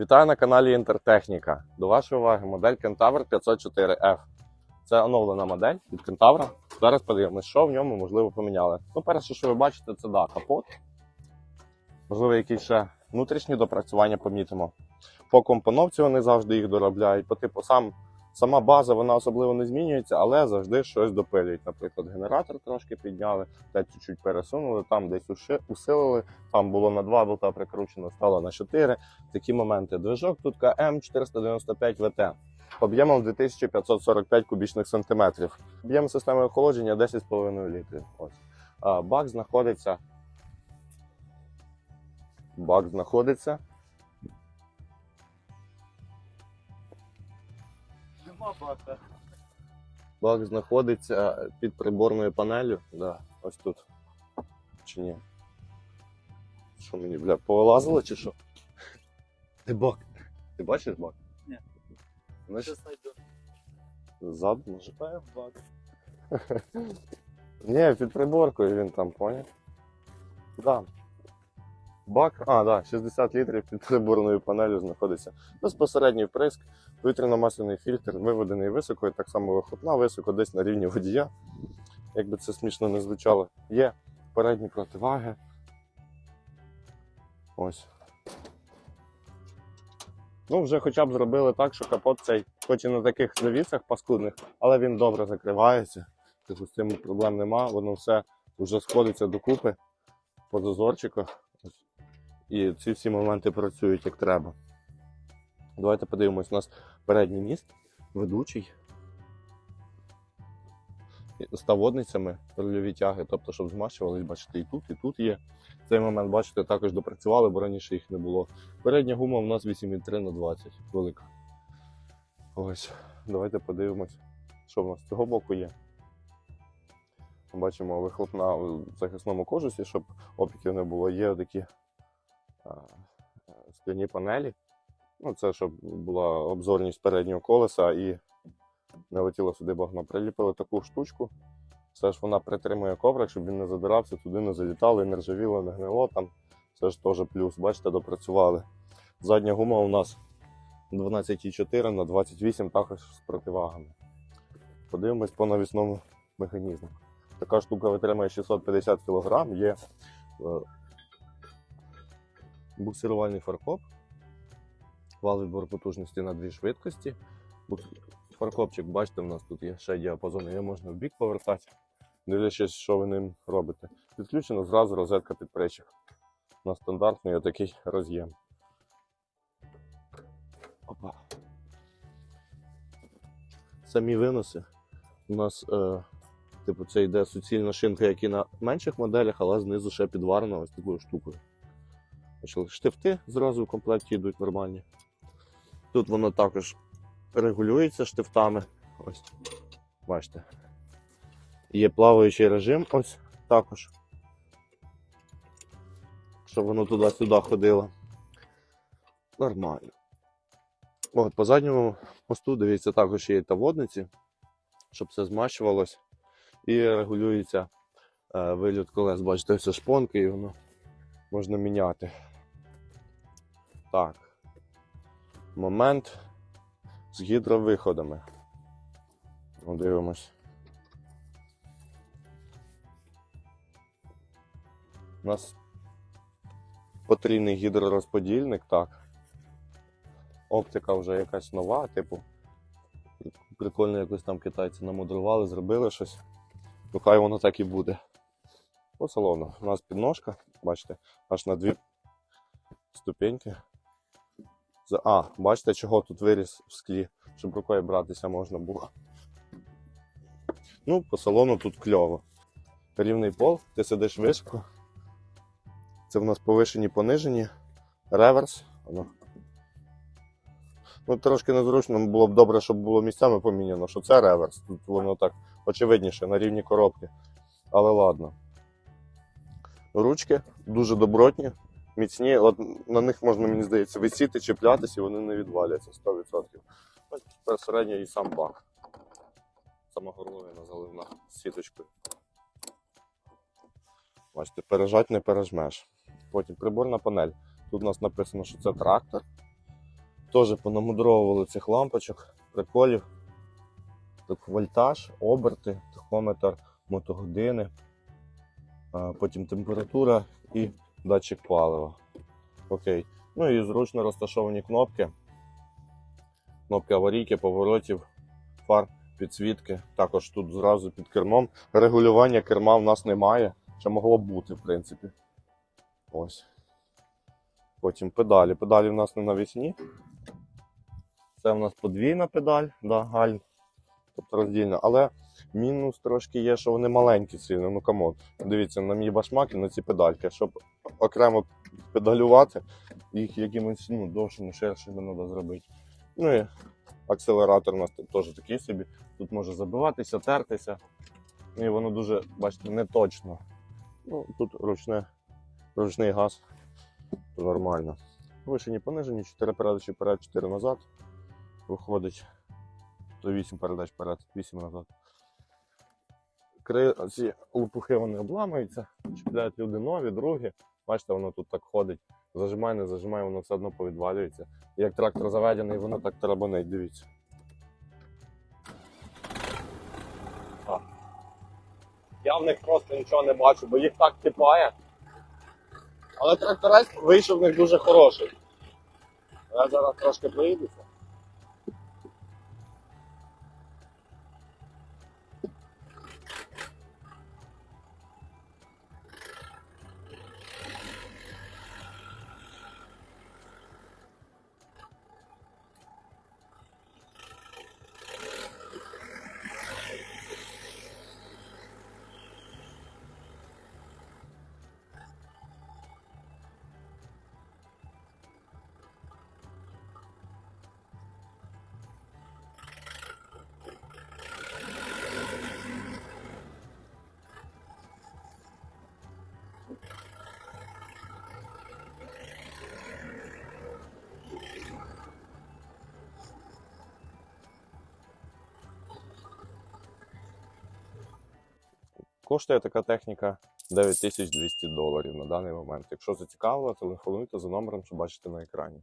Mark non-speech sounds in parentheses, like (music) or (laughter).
Вітаю на каналі Інтертехніка. До вашої уваги модель Кентавр 504F. Це оновлена модель від Кентавра. Зараз подивимось, що в ньому можливо поміняли. Ну, перше, що ви бачите, це да, капот. Можливо, якісь ще внутрішні допрацювання помітимо. По компоновці вони завжди їх доробляють. По типу сам, сама база вона особливо не змінюється, але завжди щось допилюють. Наприклад, генератор трошки підняли, те чуть-чуть пересунули, там десь уши- усилили. Там було на 2 болта прикручено, стало на 4. Такі моменти. Движок тут КМ495 ВТ. Об'ємом 2545 кубічних сантиметрів. Об'єм системи охолодження 10,5 літрів. Ось. Бак знаходиться. Бак знаходиться. Нема бака. Бак знаходиться під приборною панелью. Да, ось тут. Чи ні? Що мені, бля, повилазило чи що? Ти бак. Ти бачиш бак? Ні. Значить, Щас найду. ззаду може. Шукаємо бак. (laughs) Ні, під приборкою він там, поняв? Да. Бак, а, да, 60 літрів під приборною панелью знаходиться. Безпосередній вприск, повітряно-масляний фільтр, виведений високо, і так само вихлопна високо, десь на рівні водія. Як би це смішно не звучало. Є передні противаги. Ось. Ну, вже хоча б зробили так, що капот цей, хоч і на таких завісах паскудних, але він добре закривається. Типу, з цим проблем нема, воно все вже сходиться докупи по зазорчиках. І ці всі моменти працюють як треба. Давайте подивимось, у нас передній міст, ведучий. З таводницями рульові тяги, тобто, щоб змащувались, бачите, і тут, і тут є. Цей момент, бачите, також допрацювали, бо раніше їх не було. Передня гума у нас 8,3 на 20 велика. Ось, давайте подивимось, що в нас з цього боку є. Бачимо вихлопна в захисному кожусі, щоб опіків не було. Є такі скляні панелі. Ну, це щоб була обзорність переднього колеса і не летіло сюди багно. Приліпили таку штучку. Все ж вона притримує коврик, щоб він не задирався, туди не залітало, і не ржавіло, не гнило там. Це ж теж плюс, бачите, допрацювали. Задня гума у нас 12,4 на 28, також з противагами. Подивимось по навісному механізму. Така штука витримує 650 кг, є е, буксирувальний фаркоп, вал відбору потужності на дві швидкості. Фаркопчик, бачите, у нас тут є ще діапазон, його можна в бік повертати, дивлячись, що ви ним робите. Підключено зразу розетка під причіп. На стандартний отакий роз'єм. Опа. Самі виноси. У нас е, Типу, це йде суцільна шинка, як і на менших моделях, але знизу ще підварена ось такою штукою. Штифти зразу в комплекті йдуть нормальні. Тут воно також регулюється штифтами. Ось. Бачите. Є плаваючий режим, ось також. Щоб воно туди-сюди ходило. Нормально. От, по задньому мосту, дивіться, також є та водниці, щоб все змащувалось і регулюється е, виліт колес. Бачите, все шпонки і воно можна міняти. Так. Момент з гідровиходами. Ну, Дивимось. У нас потрійний гідророзподільник, так. Оптика вже якась нова, типу. Прикольно якось там китайці намудрували, зробили щось. Ну хай воно так і буде. По салону. У нас підножка, бачите, аж на дві ступеньки. А, бачите, чого тут виріс в склі, щоб рукою братися можна було. Ну, по салону тут кльово. Рівний пол, ти сидиш високо. Це в нас повишені, понижені, реверс. Ну, трошки незручно було б добре, щоб було місцями поміняно, що це реверс. Тут воно так очевидніше на рівні коробки. Але ладно. Ручки дуже добротні, міцні. От на них можна, мені здається, висіти, чіплятися, і вони не відваляться 100%. Ось тепер середньо і сам бак. Сама горловина заливна сіточкою. Бачите, пережать не пережмеш. Потім приборна панель. Тут у нас написано, що це трактор. Теж понамудровували цих лампочок, приколів. Так, вольтаж, оберти, тахометр, мотогодини, потім температура і датчик палива. Окей. Ну і зручно розташовані кнопки. Кнопки аварійки, поворотів, фар, підсвітки. Також тут зразу під кермом. Регулювання керма в нас немає. Ще могло б бути, в принципі. Ось. Потім педалі. Педалі в нас не навісні. Це в нас подвійна педаль, да, гальм. Тобто роздільна. Але мінус трошки є, що вони маленькі сильно. Ну камон. Дивіться, на мій башмак і на ці педальки. Щоб окремо педалювати, їх якимось ну, довшими, ширшими треба зробити. Ну і акселератор у нас теж такий собі. Тут може забиватися, тертися. Ну і воно дуже, бачите, не точно. Ну, тут ручне, ручний газ. То нормально. Вишені понижені, 4 передачі вперед, 4 назад. Виходить. То 8 передач вперед, 8 назад. Ці лопухи вони обламуються, чіпляють люди нові, другі. Бачите, воно тут так ходить. Зажимає, не зажимає, воно все одно повідвалюється. Як трактор заведений, воно так тарабанить, дивіться. Я в них просто нічого не бачу, бо їх так типає. Але тракторець вийшов в них дуже хороший. Я зараз трошки проїдуся. Коштує така техніка 9200 доларів на даний момент. Якщо зацікавило, телефонуйте за номером, що бачите на екрані.